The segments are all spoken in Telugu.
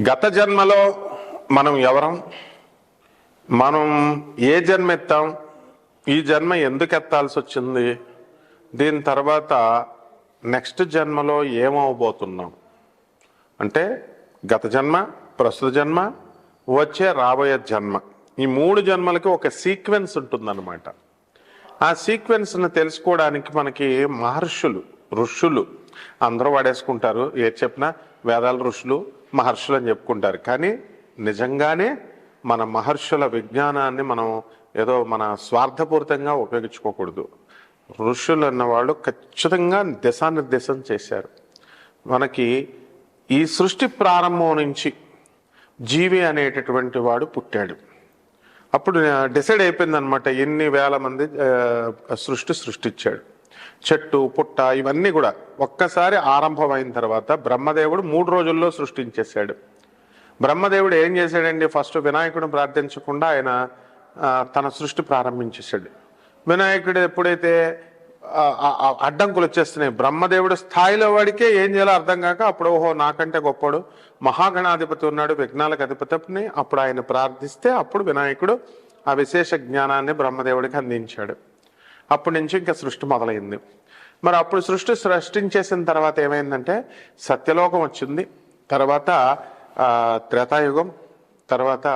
గత జన్మలో మనం ఎవరం? మనం ఏ జన్మ ఎత్తాం? ఈ జన్మ ఎందుకు ఎత్తాల్సి వచ్చింది? దీని తర్వాత నెక్స్ట్ జన్మలో ఏమవబోతున్నాం అంటే గత జన్మ ప్రస్తుత జన్మ వచ్చే రాబోయే జన్మ. ఈ మూడు జన్మలకి ఒక సీక్వెన్స్ ఉంటుందన్నమాట. ఆ సీక్వెన్స్ని తెలుసుకోవడానికి మనకి మహర్షులు ఋషులు అందరూ వాడేసుకుంటారు. ఏది చెప్పినా వేదాల ఋషులు మహర్షులు అని చెప్పుకుంటారు. కానీ నిజంగానే మన మహర్షుల విజ్ఞానాన్ని మనం ఏదో మన స్వార్థపూరితంగా ఉపయోగించుకోకూడదు. ఋషులు అన్నవాళ్ళు ఖచ్చితంగా దిశానిర్దేశం చేశారు. మనకి ఈ సృష్టి ప్రారంభం నుంచి జీవి అనేటటువంటి వాడు పుట్టాడు. అప్పుడు డిసైడ్ అయిపోయింది అనమాట ఎన్ని వేల మంది సృష్టి సృష్టించాడు. చెట్టు పుట్ట ఇవన్నీ కూడా ఒక్కసారి ఆరంభమైన తర్వాత బ్రహ్మదేవుడు మూడు రోజుల్లో సృష్టించేశాడు. బ్రహ్మదేవుడు ఏం చేశాడండి? ఫస్ట్ వినాయకుడు ప్రార్థించకుండా ఆయన తన సృష్టి ప్రారంభించేశాడు. వినాయకుడు ఎప్పుడైతే అడ్డంకులు వచ్చేస్తున్నాయి బ్రహ్మదేవుడు స్థాయిలో వాడికే ఏం చేయాలో అర్థం కాక అప్పుడు ఓహో నాకంటే గొప్పడు మహాగణాధిపతి ఉన్నాడు విఘ్నాలకు అధిపతిని అప్పుడు ఆయన ప్రార్థిస్తే అప్పుడు వినాయకుడు ఆ విశేష జ్ఞానాన్ని బ్రహ్మదేవుడికి అందించాడు. అప్పటి నుంచి ఇంకా సృష్టి మొదలైంది. మరి అప్పుడు సృష్టి సృష్టించేసిన తర్వాత ఏమైందంటే సత్యలోకం వచ్చింది. తర్వాత త్రేతాయుగం తర్వాత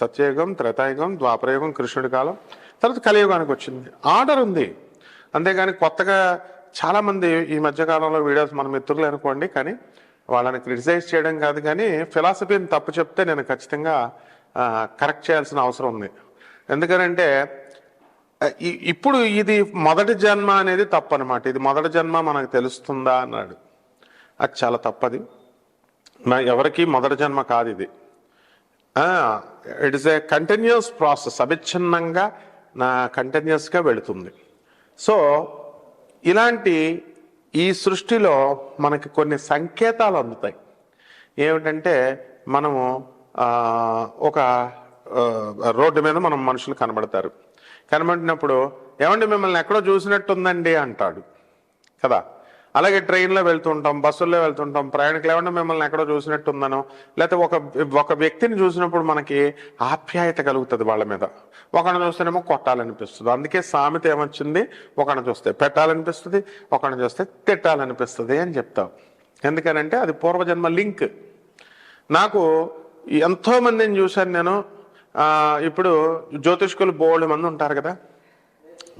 సత్యయుగం త్రేతాయుగం ద్వాపరయుగం కృష్ణుడి కాలం తర్వాత కలియుగానికి వచ్చింది. ఆర్డర్ ఉంది. అంతేగాని కొత్తగా చాలామంది ఈ మధ్యకాలంలో వీడియోస్ మన మిత్రులు అనుకోండి కానీ వాళ్ళని క్రిటిసైజ్ చేయడం కాదు కానీ ఫిలాసఫీని తప్పు చెప్తే నేను ఖచ్చితంగా కరెక్ట్ చేయాల్సిన అవసరం ఉంది. ఎందుకనంటే ఇప్పుడు ఇది మొదటి జన్మ అనేది తప్పనమాట. ఇది మొదటి జన్మ మనకు తెలుస్తుందా అన్నాడు. అది చాలా తప్పది. మన- ఎవరికి మొదటి జన్మ కాదు ఇది. It is a continuous process అవిచ్ఛిన్నంగా నా కంటిన్యూస్గా వెళుతుంది. సో ఇలాంటి ఈ సృష్టిలో మనకి కొన్ని సంకేతాలు అందుతాయి. ఏమిటంటే మనము ఒక రోడ్డు మీద మనం మనుషులు కనబడతారు. కనబడినప్పుడు ఏమండి మిమ్మల్ని ఎక్కడో చూసినట్టుందండి అంటాడు. కదా? అలాగే ట్రైన్లో వెళ్తుంటాం బస్సుల్లో వెళ్తుంటాం ప్రయాణికులు ఏమన్నా మిమ్మల్ని ఎక్కడో చూసినట్టుందనో? లేకపోతే ఒక ఒక వ్యక్తిని చూసినప్పుడు మనకి ఆప్యాయత కలుగుతుంది వాళ్ళ మీద. ఒకడిని చూస్తేనేమో కొట్టాలనిపిస్తుంది. అందుకే సామెత ఏమొచ్చింది? ఒకరిని చూస్తే పెట్టాలనిపిస్తుంది ఒకడిని చూస్తే తిట్టాలనిపిస్తుంది అని చెప్తాం. ఎందుకనంటే అది పూర్వజన్మ లింక్. నాకు ఎంతోమందిని చూశాను నేను ఇప్పుడు జ్యోతిష్కులు బోల్డ్ మంది ఉంటారు కదా.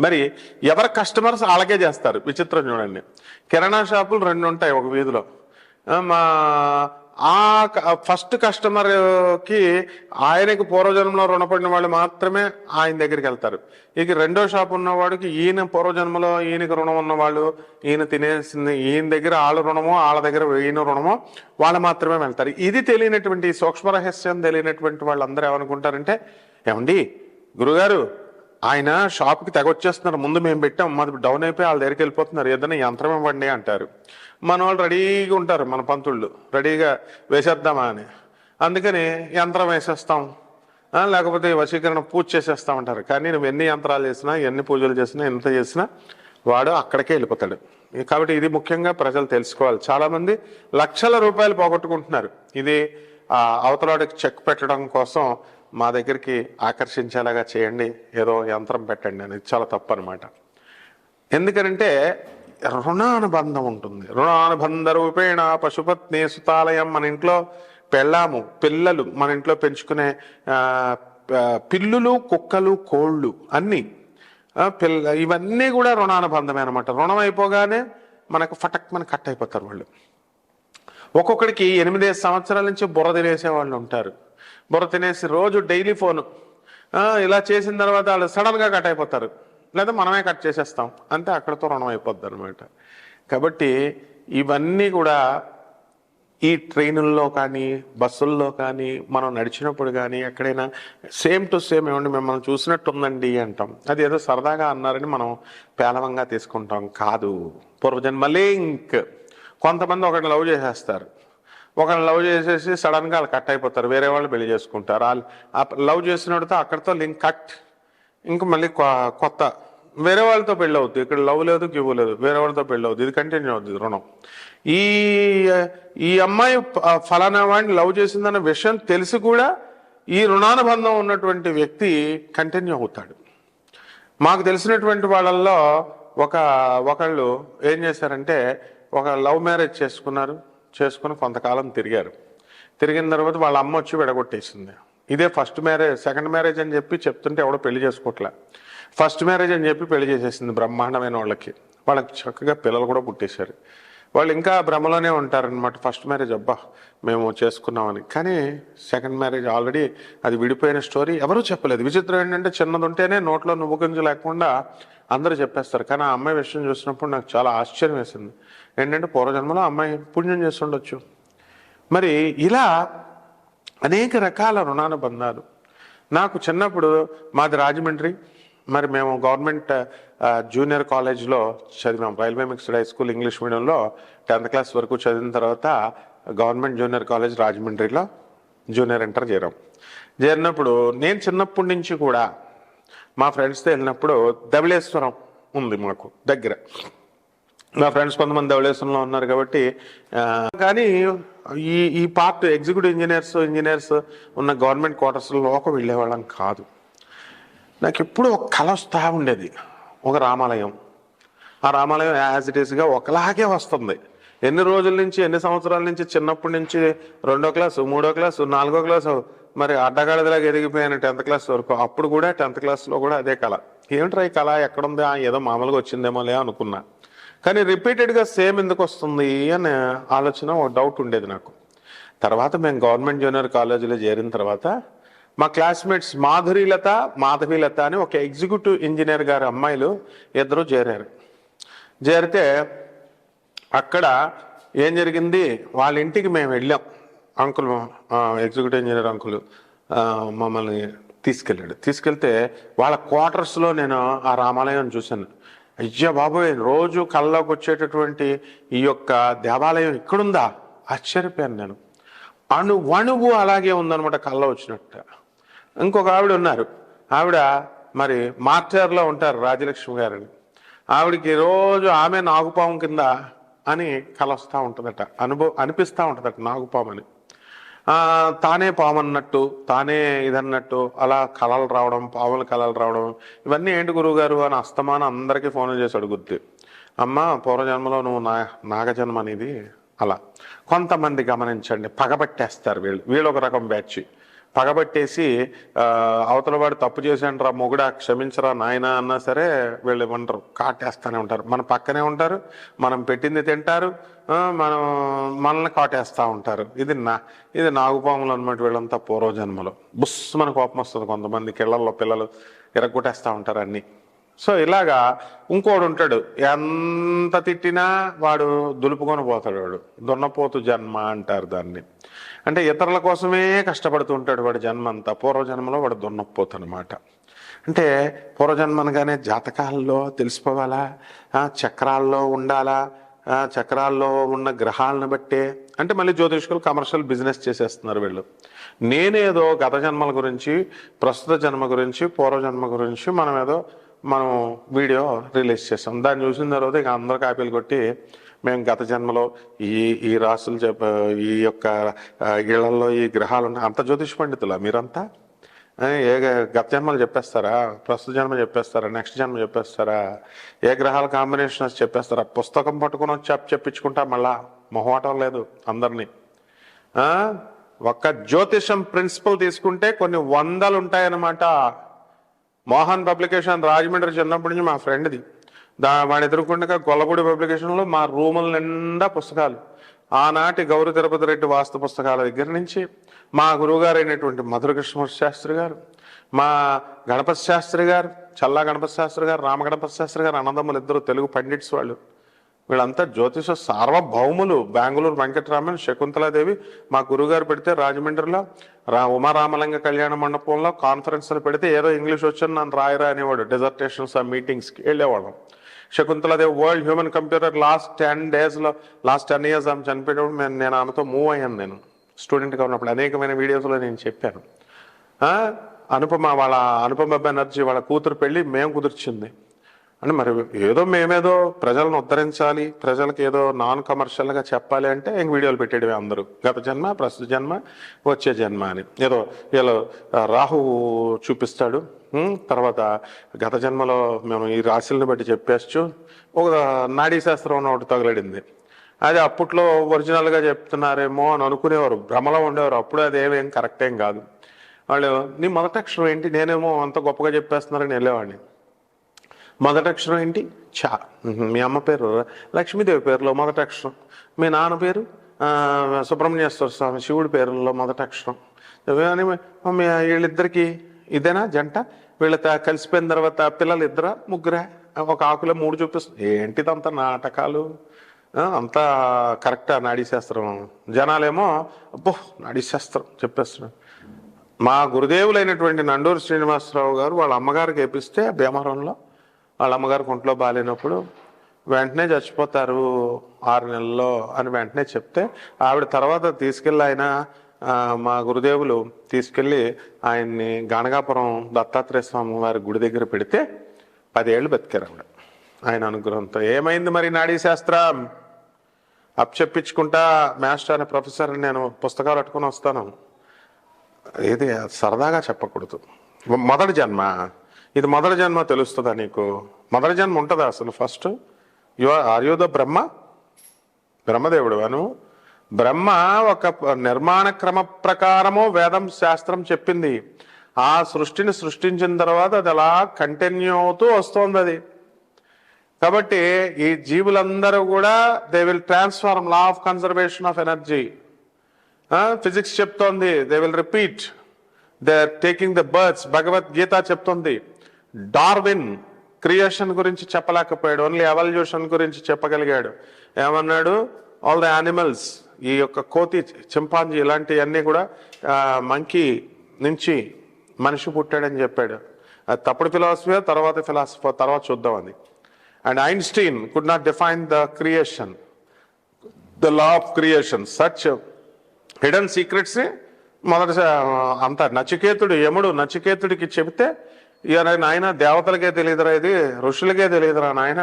మరి ఎవరి కస్టమర్స్ అలాగే చేస్తారు? విచిత్రం చూడండి. కిరాణా షాపులు రెండు ఉంటాయి ఒక వీధిలో. మా ఆ ఫస్ట్ కస్టమర్కి ఆయనకి పూర్వజన్మలో రుణపడిన వాళ్ళు మాత్రమే ఆయన దగ్గరికి వెళ్తారు. ఇక రెండో షాప్ ఉన్నవాడికి ఈయన పూర్వజన్మలో ఈయనకి రుణం ఉన్నవాళ్ళు ఈయన తినేసింది ఈయన దగ్గర వాళ్ళ రుణమో వాళ్ళ దగ్గర ఈయన రుణమో వాళ్ళు మాత్రమే వెళ్తారు. ఇది తెలియనటువంటి సూక్ష్మ రహస్యం తెలియనటువంటి వాళ్ళందరూ ఏమనుకుంటారంటే ఏమండి గురుగారు ఆయన షాప్కి తెగొచ్చేస్తున్నారు. ముందు మేము పెట్టాం. మాది డౌన్ అయిపోయి వాళ్ళ దగ్గరికి వెళ్ళిపోతున్నారు. ఏదైనా యంత్రం ఇవ్వండి అంటారు. మన వాళ్ళు రెడీగా ఉంటారు మన పంతుళ్ళు. రెడీగా వేసేద్దామా అని. అందుకని యంత్రం వేసేస్తాం. లేకపోతే వశీకరణ పూజ చేసేస్తాం అంటారు. కానీ నువ్వు ఎన్ని యంత్రాలు చేసినా ఎన్ని పూజలు చేసినా ఎంత చేసినా వాడు అక్కడికే వెళ్ళిపోతాడు. కాబట్టి ఇది ముఖ్యంగా ప్రజలు తెలుసుకోవాలి. చాలామంది లక్షల రూపాయలు పోగొట్టుకుంటున్నారు. ఇది ఆ అవతలాడికి చెక్ పెట్టడం కోసం మా దగ్గరికి ఆకర్షించేలాగా చేయండి ఏదో యంత్రం పెట్టండి అనేది చాలా తప్పు అనమాట ఎందుకనంటే రుణానుబంధం ఉంటుంది. రుణానుబంధ రూపేణ పశుపత్ని సుతాలయం మన ఇంట్లో పెళ్ళాము పిల్లలు మన ఇంట్లో పెంచుకునే పిల్లులు కుక్కలు కోళ్ళు అన్నీ పిల్ల ఇవన్నీ కూడా రుణానుబంధమే అనమాట రుణం అయిపోగానే మనకు ఫటక్ మన కట్ అయిపోతారు వాళ్ళు. ఒక్కొక్కడికి ఎనిమిదేసి సంవత్సరాల నుంచి బుర్ర తినేసే వాళ్ళు ఉంటారు. బుర్ర తినేసి రోజు డైలీ ఫోను. ఇలా చేసిన తర్వాత వాళ్ళు సడన్గా కట్ అయిపోతారు. లేదా మనమే కట్ చేసేస్తాం. అంతే అక్కడతో రుణం అయిపోద్ది అనమాట కాబట్టి ఇవన్నీ కూడా ఈ ట్రైనుల్లో కానీ బస్సుల్లో కానీ మనం నడిచినప్పుడు కానీ ఎక్కడైనా సేమ్ టు సేమ్ ఏమండి మిమ్మల్ని చూసినట్టుందండి అంటాం. అది ఏదో సరదాగా అన్నారని మనం పేలవంగా తీసుకుంటాం. కాదు. పూర్వజన్మ లింక్. కొంతమంది ఒకటి లవ్ చేసేస్తారు. ఒకరిని లవ్ చేసేసి సడన్గా వాళ్ళు కట్ అయిపోతారు వేరే వాళ్ళు పెళ్ళి చేసుకుంటారు. వాళ్ళు లవ్ చేసినోడితో అక్కడితో లింక్ కట్ ఇంక మళ్ళీ కొ- కొత్త. వేరే వాళ్ళతో పెళ్ళి అవుతుంది ఇక్కడ లవ్ లేదు గివ్ లేదు. వేరే వాళ్ళతో పెళ్ళి అవుతుంది ఇది కంటిన్యూ అవుతుంది రుణం. ఈ ఈ అమ్మాయి ఫలానా వాడిని లవ్ చేసిందన్న విషయం తెలిసి కూడా ఈ రుణానుబంధం ఉన్నటువంటి వ్యక్తి కంటిన్యూ అవుతాడు. మాకు తెలిసినటువంటి వాళ్ళల్లో ఒక ఒకళ్ళు ఏం చేశారంటే ఒక లవ్ మ్యారేజ్ చేసుకున్నారు. చేసుకుని కొంతకాలం తిరిగారు. తిరిగిన తర్వాత వాళ్ళ అమ్మ వచ్చి విడగొట్టేసింది. ఇదే ఫస్ట్ మ్యారేజ్ సెకండ్ మ్యారేజ్ అని చెప్పి చెప్తుంటే ఎవడో పెళ్ళి చేసుకోవట్లే ఫస్ట్ మ్యారేజ్ అని చెప్పి పెళ్ళి చేసేసింది బ్రహ్మాండమైన వాళ్ళకి. వాళ్ళకి చక్కగా పిల్లలు కూడా పుట్టేశారు. వాళ్ళు ఇంకా భ్రమలోనే ఉంటారనమాట ఫస్ట్ మ్యారేజ్ అబ్బా మేము చేసుకున్నామని. కానీ సెకండ్ మ్యారేజ్ ఆల్రెడీ అది విడిపోయిన స్టోరీ ఎవరూ చెప్పలేదు. విచిత్రం ఏంటంటే చిన్నది ఉంటేనే నోట్లో నువ్వు గుంజు లేకుండా అందరూ చెప్పేస్తారు కానీ ఆ అమ్మాయి విషయం చూసినప్పుడు నాకు చాలా ఆశ్చర్యం వేసింది. ఏంటంటే పూర్వజన్మలో అమ్మాయి పుణ్యం చేసి ఉండొచ్చు మరి ఇలా అనేక రకాల రుణానుబంధాలు. నాకు చిన్నప్పుడు మాది రాజమండ్రి మరి మేము గవర్నమెంట్ జూనియర్ కాలేజ్లో చదివాం railway mixed high school English మీడియంలో టెన్త్ క్లాస్ వరకు చదివిన తర్వాత గవర్నమెంట్ జూనియర్ కాలేజ్ రాజమండ్రిలో జూనియర్ ఇంటర్ చేరాం. చేరినప్పుడు నేను చిన్నప్పటి నుంచి కూడా మా ఫ్రెండ్స్తో వెళ్ళినప్పుడు ధవళేశ్వరం ఉంది మాకు దగ్గర. నా ఫ్రెండ్స్ కొంతమంది ధవళేశ్వరంలో ఉన్నారు కాబట్టి కానీ ఈ ఈ పార్ట్ ఎగ్జిక్యూటివ్ ఇంజనీర్స్ ఇంజనీర్స్ ఉన్న గవర్నమెంట్ క్వార్టర్స్లోకి వెళ్ళేవాళ్ళం కాదు. నాకు ఎప్పుడు ఒక కళ వస్తూ ఉండేది. ఒక రామాలయం. ఆ రామాలయం యాజ్ ఇట్ ఈస్గా ఒకలాగే వస్తుంది. ఎన్ని రోజుల నుంచి ఎన్ని సంవత్సరాల నుంచి చిన్నప్పటి నుంచి రెండో క్లాసు మూడో క్లాసు నాలుగో క్లాసు మరి అడ్డగాడిదలాగా ఎదిగిపోయాను టెన్త్ క్లాస్ వరకు. అప్పుడు కూడా టెన్త్ క్లాస్లో కూడా అదే కళ. ఏమిట్రా ఈ కళ? ఎక్కడుంది? ఏదో మామూలుగా వచ్చిందేమోలే అనుకున్నా. కానీ రిపీటెడ్గా సేమ్ ఎందుకు వస్తుంది అనే ఆలోచన ఒక డౌట్ ఉండేది నాకు. తర్వాత మేము గవర్నమెంట్ జూనియర్ కాలేజీలో చేరిన తర్వాత మా క్లాస్మేట్స్ మాధురీలత మాధవీలత అని ఒక ఎగ్జిక్యూటివ్ ఇంజనీర్ గారి అమ్మాయిలు ఇద్దరు చేరారు. చేరితే అక్కడ ఏం జరిగింది? వాళ్ళ ఇంటికి మేము వెళ్ళాం. అంకుల్ ఎగ్జిక్యూటివ్ ఇంజనీర్ అంకుల్ మమ్మల్ని తీసుకెళ్ళాడు. తీసుకెళ్తే వాళ్ళ క్వార్టర్స్లో నేను ఆ రామాలయం చూశాను. అయ్యా బాబోయ్ రోజు కళ్ళలోకి వచ్చేటటువంటి ఈ యొక్క దేవాలయం ఇక్కడుందా? ఆశ్చర్యపోయాను నేను. అణు అణువు అలాగే ఉందనమాట కళ్ళ వచ్చినట్టు. ఇంకొక ఆవిడ ఉన్నారు. ఆవిడ మరి మార్చార్లో ఉంటారు రాజలక్ష్మి గారని. ఆవిడకి రోజు ఆమె నాగుపాము కింద అని కల వస్తూ ఉంటుందట అనుభవం అనిపిస్తూ ఉంటుందట నాగుపాము పామని తానే పామన్నట్టు తానే ఇదన్నట్టు అలా కళలు రావడం పాముల కళలు రావడం ఇవన్నీ ఏంటి గురువుగారు అని అస్తమానం అందరికీ ఫోన్లు చేసి అడుగుద్ది అమ్మ పూర్వజన్మలో నువ్వు నా నాగజన్మ అనేది అలా. కొంతమంది గమనించండి పగబట్టేస్తారు వీళ్ళు వీళ్ళు ఒక రకం బ్యాచ్. పగబట్టేసి అవతల వాడు తప్పు చేశాండ్రా మొగుడా క్షమించరా నాయన అన్నా సరే వీళ్ళు ఇవ్వంటారు కాటేస్తానే ఉంటారు. మన పక్కనే ఉంటారు మనం పెట్టింది తింటారు మనం మనల్ని కాటేస్తూ ఉంటారు. ఇది నా ఇది నాగుపాములు అనమాట వీళ్ళంతా పూర్వజన్మలో. బుస్ మన కోపం వస్తుంది కొంతమంది కిళ్ళల్లో పిల్లలు ఇరగొట్టేస్తూ ఉంటారు అన్నీ. సో ఇలాగా ఇంకోడు ఉంటాడు. ఎంత తిట్టినా వాడు దులుపుకొని పోతాడు వాడు. దున్నపోతు జన్మ అంటారు దాన్ని. అంటే ఇతరుల కోసమే కష్టపడుతూ ఉంటాడు వాడి జన్మ అంతా పూర్వజన్మలో వాడు దున్నపోతు అనమాట అంటే పూర్వజన్మ అనగానే జాతకాల్లో తెలిసిపోవాలా? చక్రాల్లో ఉండాలా? చక్రాల్లో ఉన్న గ్రహాలను బట్టే. అంటే మళ్ళీ జ్యోతిష్కులు కమర్షియల్ బిజినెస్ చేసేస్తున్నారు వీళ్ళు. నేనేదో గత జన్మల గురించి ప్రస్తుత జన్మ గురించి పూర్వజన్మ గురించి మనం ఏదో మనం వీడియో రిలీజ్ చేస్తాం. దాన్ని చూసిన తర్వాత ఇక అందరు కాపీలు కొట్టి మేము గత జన్మలో ఈ ఈ రాసులు చెప్ప ఈ యొక్క ఇళ్ళలో ఈ గ్రహాలు ఉన్నాయి అంత జ్యోతిష్ పండితులా మీరంతా? ఏ గత జన్మలు చెప్పేస్తారా? ప్రస్తుత జన్మ చెప్పేస్తారా? నెక్స్ట్ జన్మ చెప్పేస్తారా? ఏ గ్రహాల కాంబినేషన్ చెప్పేస్తారా? పుస్తకం పట్టుకుని వచ్చి చెప్పించుకుంటా మళ్ళా మొహమాటం లేదు అందరినీ. ఒక్క జ్యోతిషం ప్రిన్సిపల్ తీసుకుంటే కొన్ని వందలు ఉంటాయన్నమాట. మోహన్ పబ్లికేషన్ రాజమండ్రి చిన్నప్పటి నుంచి మా ఫ్రెండ్ది. దా వాడు ఎదుర్కొండగా గొల్లపూడి పబ్లికేషన్లో మా రూముల నిండా పుస్తకాలు. ఆనాటి గౌరీ తిరుపతి రెడ్డి వాస్తు పుస్తకాల దగ్గర నుంచి మా గురువుగారు అయినటువంటి మధుర కృష్ణమూర్తి శాస్త్రి గారు మా గణపతి శాస్త్రి గారు చల్లా గణపతి శాస్త్రి గారు రామ గణపతి శాస్త్రి గారు అన్నదమ్ములు ఇద్దరు తెలుగు పండిట్స్ వాళ్ళు వీళ్ళంతా జ్యోతిష సార్వభౌములు. బెంగళూరు వెంకటరామన్ శకుంతలాదేవి మా గురుగారు పెడితే రాజమండ్రిలో రా ఉమారామలింగ కళ్యాణ మండపంలో కాన్ఫరెన్స్లు పెడితే ఏదో ఇంగ్లీష్ వచ్చాను నన్ను రాయరా అనేవాడు. డిజర్టేషన్స్ ఆ మీటింగ్స్కి వెళ్ళేవాళ్ళం. Shakuntala Devi world human computer last ten డేస్లో లాస్ట్ టెన్ ఇయర్స్ ఆమె చనిపోయేటప్పుడు నేను నేను ఆమెతో మూవ్ అయ్యాను నేను. స్టూడెంట్గా ఉన్నప్పుడు అనేకమైన వీడియోస్లో నేను చెప్పాను. అనుపమ వాళ్ళ అనుపమ బెనర్జీ వాళ్ళ కూతురు పెళ్ళి మేము కుదిర్చింది. అంటే మరి ఏదో మేమేదో ప్రజలను ఉద్ధరించాలి ప్రజలకు ఏదో నాన్ కమర్షియల్గా చెప్పాలి అంటే ఇంక వీడియోలు పెట్టేవి అందరూ. గత జన్మ ప్రస్తుత జన్మ వచ్చే జన్మ అని. ఏదో వీళ్ళు రాహు చూపిస్తాడు. తర్వాత గత జన్మలో మేము ఈ రాశులను బట్టి చెప్పేస్తూ ఒక నాడీ శాస్త్రం ఒకటి తగలడింది అది అప్పట్లో ఒరిజినల్గా చెప్తున్నారేమో అని అనుకునేవారు. భ్రమలో ఉండేవారు. అప్పుడు అది ఏమేం కరెక్ట్ ఏం కాదు. వాళ్ళు నీ మొదటి అక్షరం ఏంటి? నేనేమో అంత గొప్పగా చెప్పేస్తున్నారని వెళ్ళేవాడిని. మొదటక్షరం ఏంటి? చా మీ అమ్మ పేరు లక్ష్మీదేవి పేరులో మొదటక్షరం మీ నాన్న పేరు? సుబ్రహ్మణ్యేశ్వర స్వామి శివుడి పేరులో మొదటక్షరం అని వీళ్ళిద్దరికి ఇదేనా జంట? వీళ్ళతో కలిసిపోయిన తర్వాత పిల్లలు ఇద్దరా ముగ్గురా? ఒక ఆకులో మూడు చూపిస్తుంది ఏంటిదంత నాటకాలు? అంతా కరెక్టా నాడీశాస్త్రం జనాలేమో అబ్బో నాడీశాస్త్రం చెప్పేస్తున్నాడు మా గురుదేవులైనటువంటి నండూరు శ్రీనివాసరావు గారు వాళ్ళ అమ్మగారికి వేపిస్తే భీమవరంలో వాళ్ళ అమ్మగారు ఒంట్లో బాగాలేనప్పుడు వెంటనే చచ్చిపోతారు ఆరు నెలల్లో అని వెంటనే చెప్తే ఆవిడ తర్వాత తీసుకెళ్ళి ఆయన మా గురుదేవులు తీసుకెళ్ళి ఆయన్ని గణగాపురం దత్తాత్రేయ స్వామి వారి గుడి దగ్గర పెడితే పదేళ్ళు బతికారు ఆవిడ. ఆయన అనుగ్రహంతో. ఏమైంది మరి నాడీ శాస్త్రం? అప్పచెప్పించుకుంటా మాస్టర్ అనే ప్రొఫెసర్ నేను పుస్తకాలు పట్టుకొని వస్తాను. ఇది సరదాగా చెప్పకూడదు. మొదటి జన్మ. ఇది మొదటి జన్మ తెలుస్తుందా నీకు? మొదటి జన్మ ఉంటుందా అసలు ఫస్ట్ యు ద బ్రహ్మ బ్రహ్మదేవుడు అను బ్రహ్మ ఒక నిర్మాణ క్రమ ప్రకారము వేదం శాస్త్రం చెప్పింది. ఆ సృష్టిని సృష్టించిన తర్వాత అది అలా కంటిన్యూ అవుతూ వస్తోంది అది. కాబట్టి ఈ జీవులందరూ కూడా they will transform law of conservation of energy physics చెప్తోంది. They will repeat they are taking the birds Bhagavad Gita చెప్తోంది. డార్విన్ క్రియేషన్ గురించి చెప్పలేకపోయాడు ఓన్లీ ఎవల్యూషన్ గురించి చెప్పగలిగాడు. ఏమన్నాడు? ఆల్ ద యానిమల్స్ ఈ యొక్క కోతి చింపాంజీ ఇలాంటివన్నీ కూడా మంకీ నుంచి మనిషి పుట్టాడని చెప్పాడు. తప్పుడు ఫిలాసఫీ తర్వాత ఫిలాసఫీ తర్వాత చూద్దాం అది. And Einstein could not define the creation the law of creation such hidden secrets మొదటి అంత నచికేతుడు యముడు నచికేతుడికి చెబితే ఇక నాయన దేవతలకే తెలియదురా ఇది ఋషులకే తెలియదురా నాయన.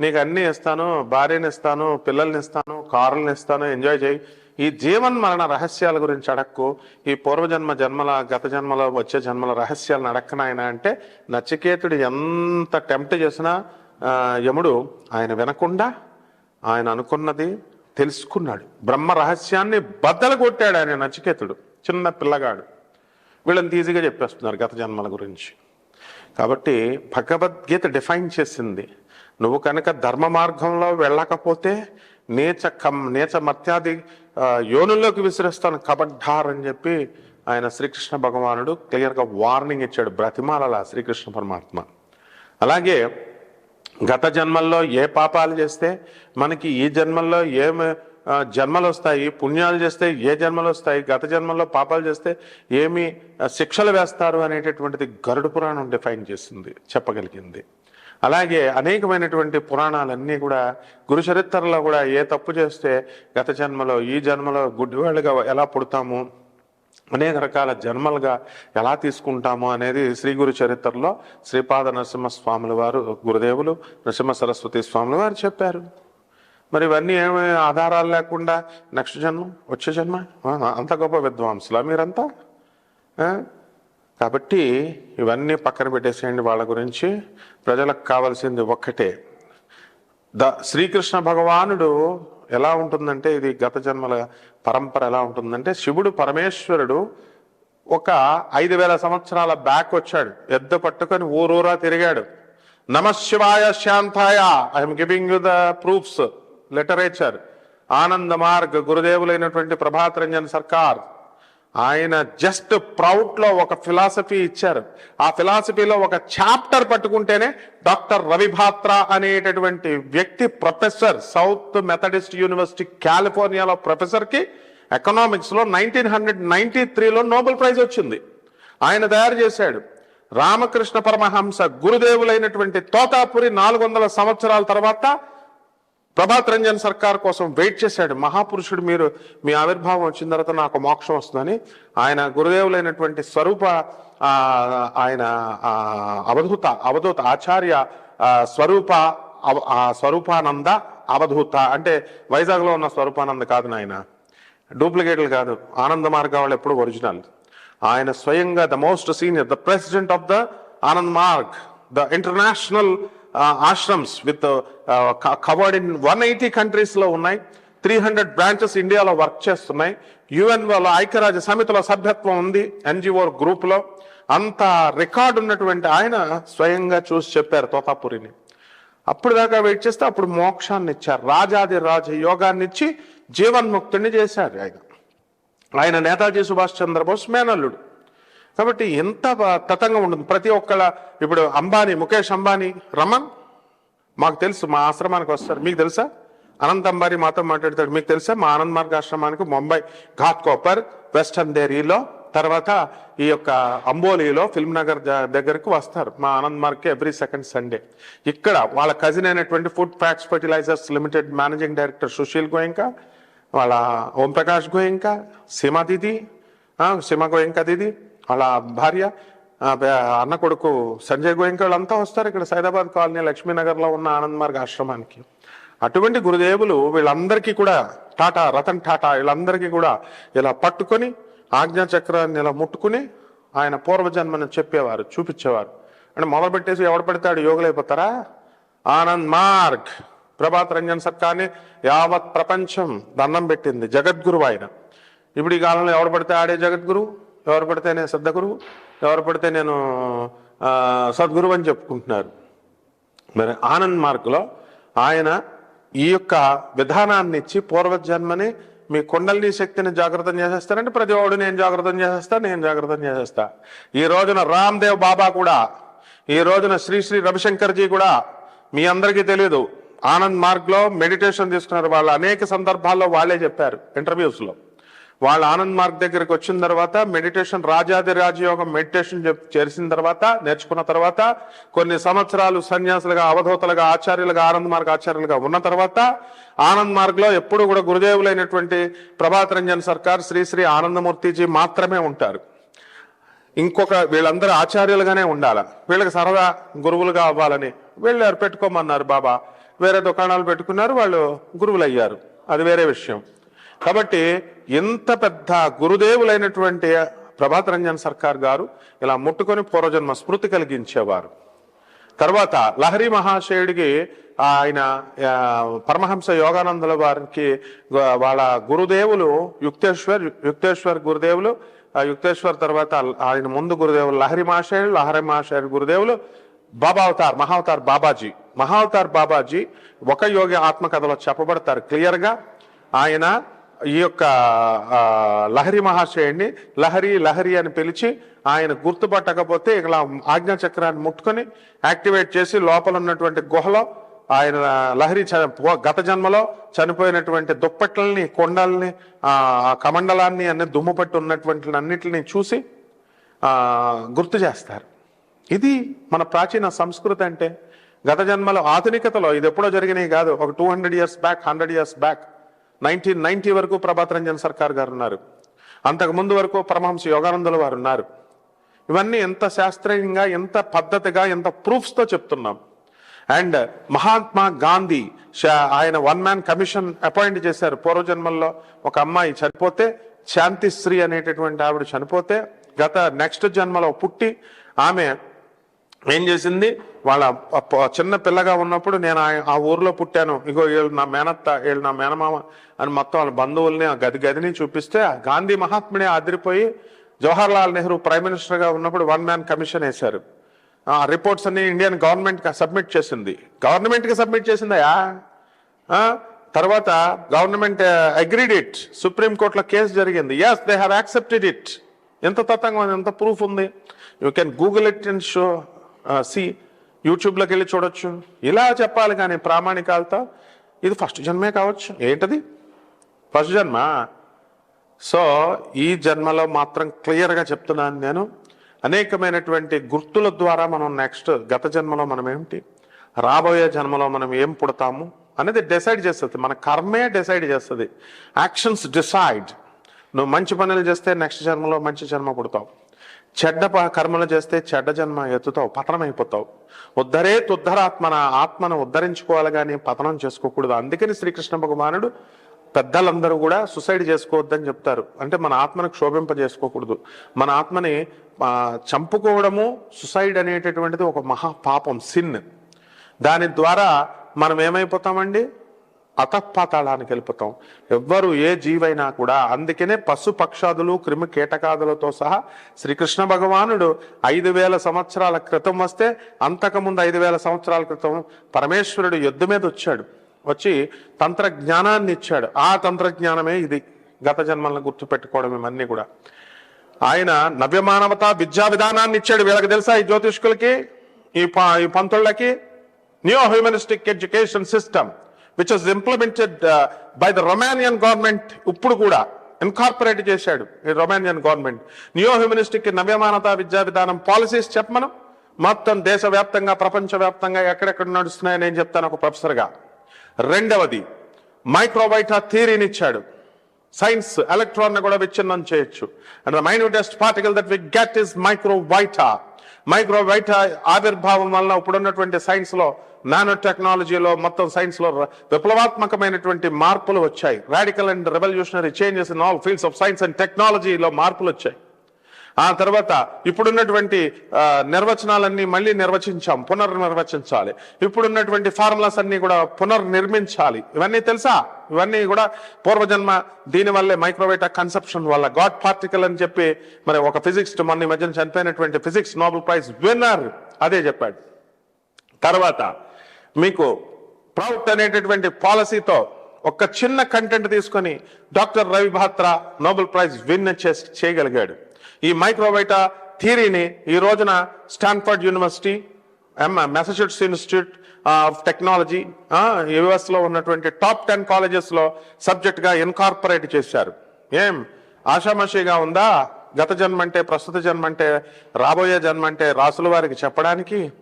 నీకు అన్ని ఇస్తాను భార్యని ఇస్తాను పిల్లల్ని ఇస్తాను కారుల్ని ఇస్తాను ఎంజాయ్ చేయి. ఈ జీవన్ మరణ రహస్యాల గురించి అడక్కు. ఈ పూర్వజన్మ జన్మల గత జన్మలో వచ్చే జన్మల రహస్యాలను అడక్కనాయన అంటే నచికేతుడు ఎంత టెంప్ట్ చేసినా యముడు ఆయన వినకుండా ఆయన అనుకున్నది తెలుసుకున్నాడు. బ్రహ్మ రహస్యాన్ని బద్దలు కొట్టాడు ఆయన నచికేతుడు చిన్న పిల్లగాడు. వీళ్ళని ఈజీగా చెప్పేస్తున్నారు గత జన్మల గురించి. కాబట్టి భగవద్గీత డిఫైన్ చేసింది. నువ్వు కనుక ధర్మ మార్గంలో వెళ్ళకపోతే నేచ కం నేచ మత్యాది యోనుల్లోకి విసిరేస్తాను కబడ్డార్ అని చెప్పి ఆయన శ్రీకృష్ణ భగవానుడు క్లియర్గా వార్నింగ్ ఇచ్చాడు బ్రతిమాలలా శ్రీకృష్ణ పరమాత్మ. అలాగే గత జన్మల్లో ఏ పాపాలు చేస్తే మనకి ఈ జన్మల్లో ఏమి జన్మలు వస్తాయి పుణ్యాలు చేస్తే ఏ జన్మలు వస్తాయి గత జన్మల్లో పాపాలు చేస్తే ఏమి శిక్షలు వేస్తారు అనేటటువంటిది గరుడు పురాణం డిఫైన్ చేసింది చెప్పగలిగింది. అలాగే అనేకమైనటువంటి పురాణాలన్నీ కూడా గురు చరిత్రలో కూడా ఏ తప్పు చేస్తే గత జన్మలో ఈ జన్మలో గుడ్డివాళ్ళుగా ఎలా పుడతాము అనేక రకాల జన్మలుగా ఎలా తీసుకుంటాము అనేది శ్రీ గురు చరిత్రలో శ్రీపాద నరసింహ స్వాముల వారు గురుదేవులు నరసింహ సరస్వతి స్వాముల వారు చెప్పారు. మరి ఇవన్నీ ఏమి ఆధారాలు లేకుండా నెక్స్ట్ జన్మ వచ్చే జన్మ? అంత గొప్ప విద్వాంసులా మీరంతా? కాబట్టి ఇవన్నీ పక్కన పెట్టేసేయండి వాళ్ళ గురించి. ప్రజలకు కావాల్సింది ఒక్కటే. ద శ్రీకృష్ణ భగవానుడు ఎలా ఉంటుందంటే ఇది గత జన్మల పరంపర ఎలా ఉంటుందంటే శివుడు పరమేశ్వరుడు ఒక ఐదు వేల సంవత్సరాల బ్యాక్ వచ్చాడు. ఎద్ద పట్టుకొని ఊరూరా తిరిగాడు. నమశివాయ శాంతాయ. I'm giving the proofs. Literature Ananda Marga గురుదేవులైనటువంటి Prabhat Ranjan Sarkar ఆయన జస్ట్ ప్రౌడ్లో ఒక ఫిలాసఫీ ఇచ్చారు. ఆ ఫిలాసఫీలో ఒక చాప్టర్ పట్టుకుంటేనే డాక్టర్ రవిభాత్ర అనేటటువంటి వ్యక్తి ప్రొఫెసర్ సౌత్ మెథడిస్ట్ యూనివర్సిటీ కాలిఫోర్నియాలో ప్రొఫెసర్కి ఎకనామిక్స్లో నైన్టీన్ హండ్రెడ్ నైన్టీ త్రీలో నోబెల్ ప్రైజ్ వచ్చింది. ఆయన తయారు చేశాడు. రామకృష్ణ పరమహంస గురుదేవులైనటువంటి తోతాపురి నాలుగు వందల సంవత్సరాల తర్వాత ప్రభాత్ రంజన్ సర్కార్ కోసం వెయిట్ చేశాడు. మహాపురుషుడు మీరు మీ ఆవిర్భావం వచ్చిన తర్వాత నాకు మోక్షం వస్తుందని ఆయన గురుదేవులైనటువంటి స్వరూప ఆయన అవధూత అవధూత ఆచార్య స్వరూప అవ- స్వరూపానంద అవధూత అంటే వైజాగ్లో ఉన్న స్వరూపానంద కాదు నాయన. డూప్లికేట్లు కాదు. ఆనంద మార్గ వాళ్ళు ఎప్పుడు ఒరిజినల్. ఆయన స్వయంగా the most senior the president of the Anand Marg the international ashrams with covered in one eighty కంట్రీస్లో ఉన్నాయి. త్రీ హండ్రెడ్ బ్రాంచెస్ ఇండియాలో వర్క్ చేస్తున్నాయి. యుఎన్ వాళ్ళ ఐక్యరాజ్య సమితిలో సభ్యత్వం ఉంది ఎన్జిఓ గ్రూప్లో. అంత రికార్డు ఉన్నటువంటి ఆయన స్వయంగా చూసి చెప్పారు తోతాపురిని. అప్పుడు దాకా వెయిట్ చేస్తే అప్పుడు మోక్షాన్ని ఇచ్చారు. రాజాది రాజ యోగాన్ని ఇచ్చి జీవన్ముక్తుడిని చేశారు ఆయన. ఆయన నేతాజీ సుభాష్ చంద్రబోస్ మేనల్లుడు. కాబట్టి ఎంత తతంగా తతంగం ఉంటుంది. ప్రతి ఒక్కళ్ళ ఇప్పుడు అంబానీ ముఖేష్ అంబానీ రమన్ మాకు తెలుసు మా ఆశ్రమానికి వస్తారు. మీకు తెలుసా? అనంత్ అంబానీ మాతో మాట్లాడతాడు. మీకు తెలుసా? మా ఆనంద్ మార్గ ఆశ్రమానికి ముంబై ఘాట్ కోపర్ వెస్టర్న్ దేరీలో తర్వాత ఈ యొక్క అంబోలీలో ఫిల్మ్ నగర్ ద- దగ్గరకు వస్తారు. మా Anand Marg every second Sunday. ఇక్కడ వాళ్ళ కజిన్ అయినటువంటి food facts fertilisers limited managing director Sushil Goenka వాళ్ళ ఓంప్రకాష్ ప్రకాష్ సీమా దీది సీమా గోయంకా దీది వాళ్ళ భార్య అన్న కొడుకు సంజయ్ గోయంకా వాళ్ళంతా వస్తారు ఇక్కడ సైదాబాద్ కాలనీ లక్ష్మీనగర్లో ఉన్న ఆనంద్ మార్గ ఆశ్రమానికి. అటువంటి గురుదేవులు వీళ్ళందరికీ కూడా టాటా రతన్ టాటా వీళ్ళందరికీ కూడా ఇలా పట్టుకొని ఆజ్ఞా చక్రాన్ని ఇలా ముట్టుకుని ఆయన పూర్వజన్మను చెప్పేవారు చూపించేవారు. అంటే మొదలు పెట్టేసి ఎవడు పడితే యోగులైపోతారా? ఆనంద్ మార్గ్. ప్రభాత్ రంజన్ సర్కార్ని యావత్ ప్రపంచం దండం పెట్టింది జగద్గురు ఆయన. ఇప్పుడు ఈ కాలంలో ఎవరు పడితే ఆడే జగద్గురు? ఎవరు పడితే నేను గురువు ఎవరు పడితే నేను సద్గురువు అని చెప్పుకుంటున్నారు. మరి ఆనంద్ మార్గ్లో ఆయన ఈ యొక్క విధానాన్ని ఇచ్చి పూర్వజన్మని మీ కుండలిని శక్తిని జాగ్రత్తం చేసేస్తారంటే ప్రతి వాడు నేను జాగ్రత్తం చేసేస్తా నేను జాగ్రత్తం చేసేస్తా. ఈ రోజున రామ్దేవ్ బాబా కూడా ఈ రోజున శ్రీ శ్రీ రవిశంకర్జీ కూడా మీ అందరికీ తెలియదు ఆనంద్ మార్గ్లో మెడిటేషన్ తీసుకున్నారు. వాళ్ళు అనేక సందర్భాల్లో వాళ్ళే చెప్పారు ఇంటర్వ్యూస్లో. వాళ్ళు ఆనంద్ మార్గ్ దగ్గరికి వచ్చిన తర్వాత మెడిటేషన్ రాజాది రాజయోగం మెడిటేషన్ చెప్- చేసిన తర్వాత నేర్చుకున్న తర్వాత కొన్ని సంవత్సరాలు సన్యాసులుగా అవధూతలుగా ఆచార్యులుగా ఆనంద్ మార్గ్ ఆచార్యులుగా ఉన్న తర్వాత ఆనంద్ మార్గ్లో ఎప్పుడు కూడా గురుదేవులైనటువంటి ప్రభాత్ రంజన్ సర్కార్ శ్రీశ్రీ ఆనందమూర్తిజీ మాత్రమే ఉంటారు. ఇంకొక వీళ్ళందరూ ఆచార్యులుగానే ఉండాలి. వీళ్ళకి సరదా గురువులుగా అవ్వాలని వీళ్ళు పెట్టుకోమన్నారు బాబా. వేరే దుకాణాలు పెట్టుకున్నారు వాళ్ళు గురువులు అయ్యారు అది వేరే విషయం. కాబట్టి ఇంత పెద్ద గురుదేవులైనటువంటి ప్రభాత రంజన్ సర్కార్ గారు ఇలా ముట్టుకొని పూర్వజన్మ స్మృతి కలిగించేవారు. తర్వాత లహరి మహాశయుడికి ఆయన పరమహంస యోగానందుల వారికి వాళ్ళ గురుదేవులు యుక్తేశ్వర్ యుక్తేశ్వర్ గురుదేవులు ఆ యుక్తేశ్వర్ తర్వాత ఆయన ముందు గురుదేవులు లహరి మహాశయుడు లహరి మహాశయుడు గురుదేవులు బాబా అవతార్ మహావతార్ బాబాజీ. మహావతార్ బాబాజీ ఒక యోగి ఆత్మకథలో చెప్పబడతారు క్లియర్గా. ఆయన ఈ యొక్క లహరి మహాశయుడిని లహరి లహరి అని పిలిచి ఆయన గుర్తుపట్టకపోతే ఇలా ఆజ్ఞాచక్రాన్ని ముట్టుకొని యాక్టివేట్ చేసి లోపల ఉన్నటువంటి గుహలో ఆయన లహరి గత జన్మలో చనిపోయినటువంటి దుప్పట్లని కొండల్ని కమండలాన్ని అన్ని దుమ్ము పట్టి ఉన్నటువంటి అన్నిటిని చూసి గుర్తు చేస్తారు. ఇది మన ప్రాచీన సంస్కృతి అంటే గత జన్మలో ఆధునికతలో ఇది ఎప్పుడో జరిగినాయి కాదు. ఒక two hundred years back hundred years back nineteen ninety వరకు ప్రభాత్ రంజన్ సర్కార్ గారు ఉన్నారు అంతకు ముందు వరకు పరమహంస యోగానందుల వారు ఉన్నారు ఇవన్నీ ఎంత శాస్త్రీయంగా ఎంత పద్ధతిగా ఎంత ప్రూఫ్స్తో చెప్తున్నాం. అండ్ మహాత్మా గాంధీ ఆయన వన్ మ్యాన్ కమిషన్ అపాయింట్ చేశారు పూర్వజన్మల్లో. ఒక అమ్మాయి చనిపోతే శాంతిశ్రీ అనేటటువంటి ఆవిడ చనిపోతే గత నెక్స్ట్ జన్మలో పుట్టి ఆమె ఏం చేసింది? వాళ్ళ చిన్న పిల్లగా ఉన్నప్పుడు నేను ఆ- ఊర్లో పుట్టాను. ఇగో వీళ్ళు నా మేనత్త వీళ్ళు నా మేనమామ అని మొత్తం వాళ్ళ బంధువుల్ని ఆ గది గదిని చూపిస్తే గాంధీ మహాత్ముడే ఆదిరిపోయి జవహర్ లాల్ నెహ్రూ ప్రైమ్ మినిస్టర్గా ఉన్నప్పుడు వన్ మ్యాన్ కమిషన్ వేశారు. ఆ రిపోర్ట్స్ అన్ని ఇండియన్ గవర్నమెంట్కి సబ్మిట్ చేసింది. గవర్నమెంట్కి సబ్మిట్ చేసిందయా తర్వాత గవర్నమెంట్ అగ్రీడ్ ఇట్. సుప్రీం కోర్టులో కేసు జరిగింది. Yes they have accepted it ఎంత తతంగం ఎంత ప్రూఫ్ ఉంది? You can Google it and show see యూట్యూబ్లోకి వెళ్ళి చూడొచ్చు. ఇలా చెప్పాలి కానీ ప్రామాణికాలతో ఇది ఫస్ట్ జన్మే కావచ్చు. ఏంటది? ఫస్ట్ జన్మ? సో ఈ జన్మలో మాత్రం క్లియర్గా చెప్తున్నాను నేను. అనేకమైనటువంటి గుర్తుల ద్వారా మనం నెక్స్ట్ గత జన్మలో మనం ఏమిటి? రాబోయే జన్మలో మనం ఏం పుడతాము? అనేది డిసైడ్ చేస్తుంది. మన కర్మే డిసైడ్ చేస్తుంది. Actions decide. నువ్వు మంచి పనులు చేస్తే నెక్స్ట్ జన్మలో మంచి జన్మ పుడతావు. చెడ్డ ప- కర్మలు చేస్తే చెడ్డ జన్మ ఎత్తుతావు పతనం అయిపోతావు. ఉద్ధరే తుద్ధరాత్మన ఆత్మను ఉద్ధరించుకోవాలి కానీ పతనం చేసుకోకూడదు. అందుకని శ్రీకృష్ణ భగవానుడు పెద్దలందరూ కూడా సుసైడ్ చేసుకోవద్దని చెప్తారు. అంటే మన ఆత్మను క్షోభింప చేసుకోకూడదు మన ఆత్మని చంపుకోవడము సుసైడ్ అనేటటువంటిది ఒక మహా పాపం సిన్ దాని ద్వారా మనం ఏమైపోతామండి? అతపాతాళానికి వెళ్ళిపోతాం. ఎవ్వరు ఏ జీవైనా కూడా అందుకనే పశు పక్షాదులు క్రిమి కీటకాదులతో సహా శ్రీకృష్ణ భగవానుడు ఐదు వేల సంవత్సరాల క్రితం వస్తే అంతకుముందు ఐదు వేల సంవత్సరాల క్రితం పరమేశ్వరుడు యుద్ధ మీద వచ్చాడు. వచ్చి తంత్రజ్ఞానాన్ని ఇచ్చాడు. ఆ తంత్రజ్ఞానమే ఇది. గత జన్మలను గుర్తుపెట్టుకోవడం ఇవన్నీ కూడా. ఆయన నవ్యమానవత విద్యా విధానాన్ని ఇచ్చాడు. వీళ్ళకి తెలుసా ఈ జ్యోతిష్కులకి? ఈ ప- ఈ పంతుళ్ళకి? New humanistic education system which was implemented by the Romanian government ఇప్పుడు కూడా ఇన్కార్పొరేట్ చేశాడు ఈ రొమానియన్ గవర్నమెంట్ న్యూ హ్యూమనిస్టిక్ నవ్యమానత విద్యా విధానం పాలసీస్ చెప్పమనం. మొత్తం దేశవ్యాప్తంగా ప్రపంచవ్యాప్తంగా ఎక్కడెక్కడ నడుస్తున్నాయని నేను చెప్తాను ఒక ప్రొఫెసర్గా రెండవది మైక్రోబైటా థియరీని ఇచ్చాడు. సైన్స్ ఎలక్ట్రాన్ కూడా విచ్ఛిన్నం చేయొచ్చు. And the minutest particle that we get is microvita microvita ఆవిర్భావం వలన ఇప్పుడున్నటువంటి సైన్స్లో నానో టెక్నాలజీలో మొత్తం సైన్స్లో విప్లవాత్మకమైనటువంటి మార్పులు వచ్చాయి. Radical and revolutionary changes in all fields of science and టెక్నాలజీలో మార్పులు వచ్చాయి. ఆ తర్వాత ఇప్పుడున్నటువంటి నిర్వచనాలన్నీ మళ్ళీ నిర్వచించాం పునర్నిర్వచించాలి. ఇప్పుడున్నటువంటి ఫార్ములాస్ అన్ని కూడా పునర్నిర్మించాలి. ఇవన్నీ తెలుసా? ఇవన్నీ కూడా పూర్వజన్మ దీనివల్లే మైక్రోవేటా కన్సెప్షన్ వల్ల. గాడ్ పార్టికల్ అని చెప్పి మరి ఒక ఫిజిక్స్ మొన్న ఈ మధ్యన చనిపోయినటువంటి ఫిజిక్స్ నోబెల్ ప్రైజ్ విన్నర్ అదే చెప్పాడు. తర్వాత మీకు ప్రౌట్ అనేటటువంటి పాలసీతో ఒక చిన్న కంటెంట్ తీసుకొని doctor Ravi Batra Nobel prize win చేసి చేయగలిగాడు. ఈ మైక్రోవైటా థియరీని ఈ రోజున Stanford university Massachusetts institute of technology యుఎస్లో ఉన్నటువంటి టాప్ టెన్ కాలేజెస్లో సబ్జెక్ట్గా ఇన్కార్పొరేట్ చేశారు. ఏం? ఆషామాషిగా ఉందా? గత జన్మ అంటే ప్రస్తుత జన్మ అంటే రాబోయే జన్మ అంటే రాసుల వారికి చెప్పడానికి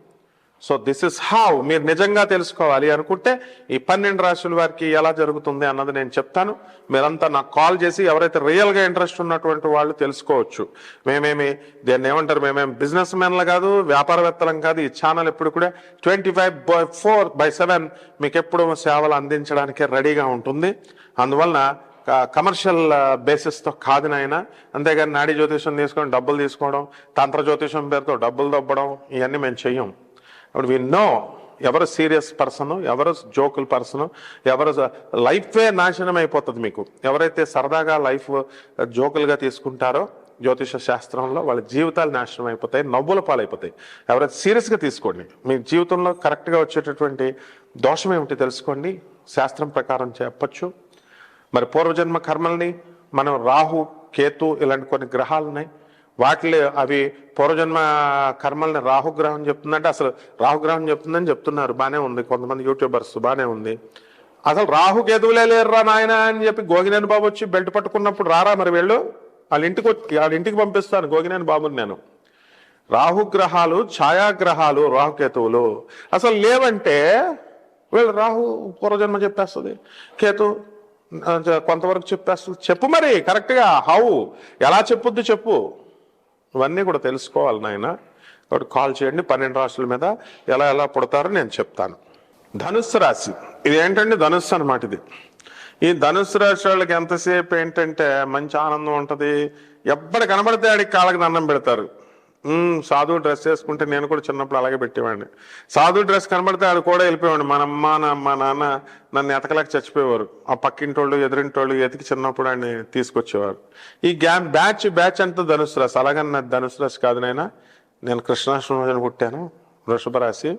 సో దిస్ ఇస్ హౌ మీరు నిజంగా తెలుసుకోవాలి అనుకుంటే ఈ పన్నెండు రాశుల వారికి ఎలా జరుగుతుంది అన్నది నేను చెప్తాను. మీరంతా నాకు కాల్ చేసి ఎవరైతే రియల్గా ఇంట్రెస్ట్ ఉన్నటువంటి వాళ్ళు తెలుసుకోవచ్చు. మేమేమి దీన్ని ఏమంటారు? మేమేమి బిజినెస్ మెన్లు కాదు వ్యాపారవేత్తలం కాదు. ఈ ఛానల్ ఎప్పుడు కూడా twenty five by four by seven మీకు ఎప్పుడు సేవలు అందించడానికి రెడీగా ఉంటుంది. అందువలన కమర్షియల్ బేసిస్తో కాదు నాయన. అంతేగాని నాడీ జ్యోతిషం తీసుకొని డబ్బులు తీసుకోవడం తంత్ర జ్యోతిషం పేరుతో డబ్బులు దొబ్బడం ఇవన్నీ మేము చెయ్యం. అప్పుడు వి నో ఎవరు సీరియస్ పర్సన్ ఎవరు జోకుల్ పర్సన్ ఎవరు లైఫే నాశనం అయిపోతుంది మీకు. ఎవరైతే సరదాగా లైఫ్ జోకులుగా uh, తీసుకుంటారో జ్యోతిష శాస్త్రంలో వాళ్ళ జీవితాలు నాశనం అయిపోతాయి నవ్వుల పాలైపోతాయి. ఎవరైతే సీరియస్గా తీసుకోండి మీ జీవితంలో కరెక్ట్గా వచ్చేటటువంటి దోషం ఏమిటి తెలుసుకోండి శాస్త్రం ప్రకారం చెప్పచ్చు. మరి పూర్వజన్మ కర్మల్ని మనం రాహు కేతు ఇలాంటి కొన్ని గ్రహాలున్నాయి వాటిలో అవి పూర్వజన్మ కర్మల్ని రాహుగ్రహం చెప్తుందంటే అసలు రాహుగ్రహం చెప్తుందని చెప్తున్నారు. బాగానే ఉంది. కొంతమంది యూట్యూబర్స్ బాగానే ఉంది. అసలు రాహు కేతువులే లేరురా నాయన అని చెప్పి గోగినేని బాబు వచ్చి బెల్ట్ పట్టుకున్నప్పుడు రారా మరి వీళ్ళు? వాళ్ళ ఇంటికి వచ్చి వాళ్ళ ఇంటికి పంపిస్తాను గోగినేని బాబుని నేను. రాహుగ్రహాలు ఛాయాగ్రహాలు రాహుకేతువులు. అసలు లేవంటే వీళ్ళు రాహు పూర్వజన్మ చెప్పేస్తుంది. కేతు కొంతవరకు చెప్పేస్తుంది. చెప్పు మరి కరెక్ట్గా. హౌ? ఎలా చెప్పుద్ది చెప్పు. ఇవన్నీ కూడా తెలుసుకోవాలి నాయన. కాబట్టి కాల్ చేయండి పన్నెండు రాశుల మీద ఎలా ఎలా పుడతారో నేను చెప్తాను. ధనుస్సు రాశి. ఇది ఏంటంటే ధనుస్సు అనమాట ఇది. ఈ ధనుస్సు రాశి వాళ్ళకి ఎంతసేపు ఏంటంటే మంచి ఆనందం ఉంటుంది. ఎప్పుడు కనబడితే ఆడికి కాళ్ళకి దండం పెడతారు. సాధువు డ్రెస్ వేసుకుంటే నేను కూడా చిన్నప్పుడు అలాగే పెట్టేవాడిని. సాధువు డ్రెస్ కనబడితే అది కూడా వెళ్ళిపోయాడు మన అమ్మ నా- మా నాన్న నన్ను ఎతకలేక చచ్చిపోయేవారు. ఆ పక్కింటోళ్ళు ఎదురింటోళ్ళు ఎతికి చిన్నప్పుడు ఆయన తీసుకొచ్చేవారు. ఈ గ్యా బ్యాచ్ బ్యాచ్ అంతా ధనుసు రాశి. అలాగని నా ధనుసు కాదు నాయనా. నేను కృష్ణాష్టమి పుట్టాను వృషభ రాశి.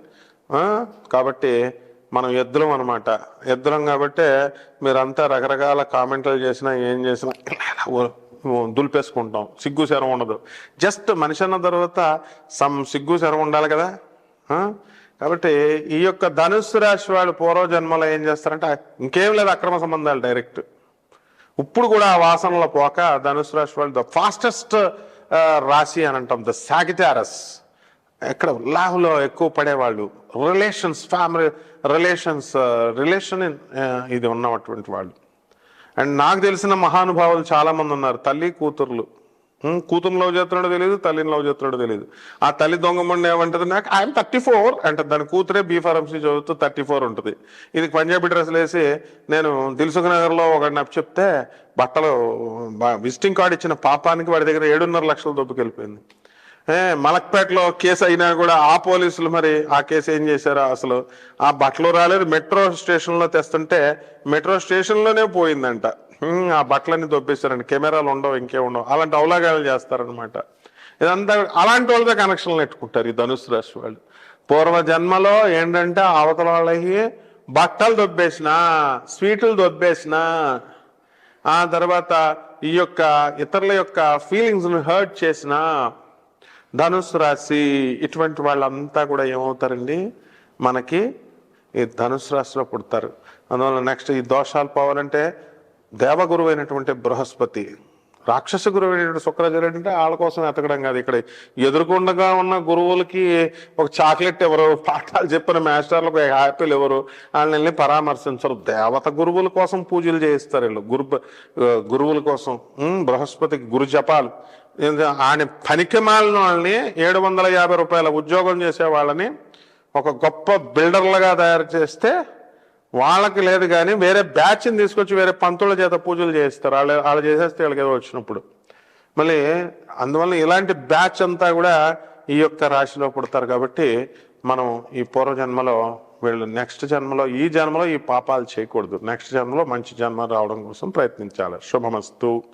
కాబట్టి మనం ఎద్దులం అనమాట ఎద్దులం కాబట్టి మీరంతా రకరకాల కామెంట్లు చేసినా ఏం చేసినా ఇలా దులిపేసుకుంటాం. సిగ్గు శరం ఉండదు. జస్ట్ మనిషి అన్న తర్వాత సమ్ సిగ్గు శరం ఉండాలి కదా? కాబట్టి ఈ యొక్క ధనుస్సు రాశి వాళ్ళు పూర్వజన్మలో ఏం చేస్తారంటే ఇంకేం లేదు అక్రమ సంబంధాలు డైరెక్ట్. ఇప్పుడు కూడా ఆ వాసనలో పోక ధనుసు రాశి వాళ్ళు ద ఫాస్టెస్ట్ రాశి అని అంటాం. ద సాగిటారస్ ఎక్కడ? ఉల్లాహులో ఎక్కువ పడేవాళ్ళు. రిలేషన్స్ ఫ్యామిలీ రిలేషన్స్ రిలేషన్ ఇది ఉన్నటువంటి వాళ్ళు. అండ్ నాకు తెలిసిన మహానుభావులు చాలా మంది ఉన్నారు. తల్లి కూతుర్లు. కూతురు లవ్ చేస్తున్నాడో తెలియదు తల్లిని లవ్ చేస్తున్నాడో తెలియదు ఆ తల్లి దొంగమండి ఏమంటది? నాకు ఆయన థర్టీ ఫోర్ అంటే దాని కూతురే బీ ఫార్మసీ చదువుతూ థర్టీ ఫోర్ ఉంటుంది. ఇది పంజాబీ డ్రెస్సులు వేసి నేను దిల్సుఖ్ నగర్లో ఒక నప్పు చెప్తే బట్టలు విజిటింగ్ కార్డు ఇచ్చిన పాపానికి వాడి దగ్గర ఏడున్నర లక్షలు దొబ్బుకెళ్ళిపోయింది. మలక్పేటలో కేసు అయినా కూడా ఆ పోలీసులు మరి ఆ కేసు ఏం చేశారు అసలు? ఆ బట్టలు రాలేదు మెట్రో స్టేషన్లో తెస్తుంటే మెట్రో స్టేషన్లోనే పోయిందంట. ఆ బట్టలన్నీ దొబ్బేశారండి. కెమెరాలు ఉండవు ఇంకే ఉండవు. అలాంటి అవలాగాలు చేస్తారనమాట ఇదంతా అలాంటి వాళ్ళతో కనెక్షన్లు పెట్టుకుంటారు ఈ ధనుసు రాశి వాళ్ళు. పూర్వ జన్మలో ఏంటంటే అవతల వాళ్ళకి బట్టలు దొబ్బేసిన స్వీట్లు దొబ్బేసిన ఆ తర్వాత ఈ యొక్క ఇతరుల యొక్క ఫీలింగ్స్ను హర్ట్ చేసిన ధనుసు రాశి ఇటువంటి వాళ్ళంతా కూడా ఏమవుతారండి? మనకి ఈ ధనుసు రాశిలో పుడతారు. అందువల్ల నెక్స్ట్ ఈ దోషాలు పోవాలంటే దేవగురువు అయినటువంటి బృహస్పతి రాక్షస గురువు అయినటువంటి శుక్రాచార్యుడు అంటే వాళ్ళ కోసం ఎతకడం కాదు. ఇక్కడ ఎదుర్కొండగా ఉన్న గురువులకి ఒక చాక్లెట్ ఎవరు పాఠాలు చెప్పిన మాస్టర్లకు హ్యాపీలు యాపిల్ ఎవరు వాళ్ళని వెళ్ళి పరామర్శించరు. దేవత గురువుల కోసం పూజలు చేయిస్తారు వీళ్ళు. గురు గురువుల కోసం బృహస్పతికి గురు జపాలు. ఆయన పనికిమాలిన వాళ్ళని ఏడు వందల యాభై రూపాయల ఉద్యోగం చేసే వాళ్ళని ఒక గొప్ప బిల్డర్లుగా తయారు చేస్తే వాళ్ళకి లేదు కానీ వేరే బ్యాచ్ని తీసుకొచ్చి వేరే పంతుల చేత పూజలు చేస్తారు వాళ్ళు వాళ్ళు చేసేస్తే వాళ్ళకి ఏదో వచ్చినప్పుడు. మళ్ళీ అందువల్ల ఇలాంటి బ్యాచ్ అంతా కూడా ఈ యొక్క రాశిలో పుడతారు కాబట్టి మనం ఈ పూర్వజన్మలో వీళ్ళు నెక్స్ట్ జన్మలో ఈ జన్మలో ఈ పాపాలు చేయకూడదు. నెక్స్ట్ జన్మలో మంచి జన్మ రావడం కోసం ప్రయత్నించాలి. శుభమస్తు.